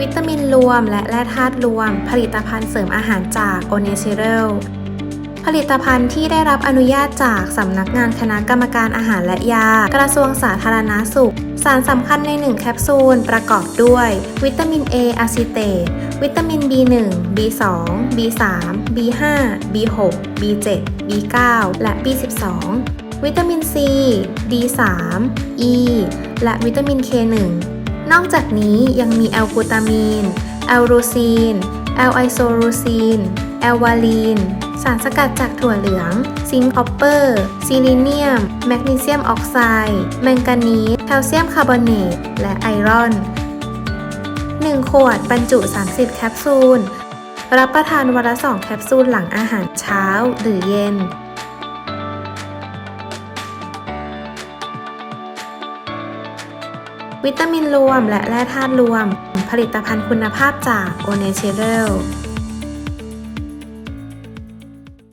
วิตามินรวมและแร่ธาตุรวม ผลิตภัณฑ์เสริมอาหารจากโอเนเชเรลผลิตภัณฑ์ที่ได้รับอนุญาตจากสำนักงานคณะกรรมการอาหารและยา กระทรวงสาธารณาสุข สารสำคัญใน 1 แคปซูล ประกอบด้วย วิตามิน A อะซิเตตวิตามิน B1 B2 B3 B5 B6 B7 B9 และ B12 วิตามิน C D3 E และวิตามิน K1 นอกจากนี้ยังมีแอลกูตามีน แอลโรซีน แอลไอโซโรซีน แอลวาลีน สารสกัดจากถั่วเหลือง ซิงค์คอปเปอร์ ซิลิเนียม แมกนีเซียมออกไซด์ แมงกานีสแคลเซียมคาร์บอเนต และไอรอน 1 ขวดบรรจุ 30 แคปซูล รับประทานวันละ 2 แคปซูลหลังอาหารเช้าหรือเย็น วิตามินรวมและแร่ธาตุรวม ผลิตภัณฑ์คุณภาพจากโอเนเชเรล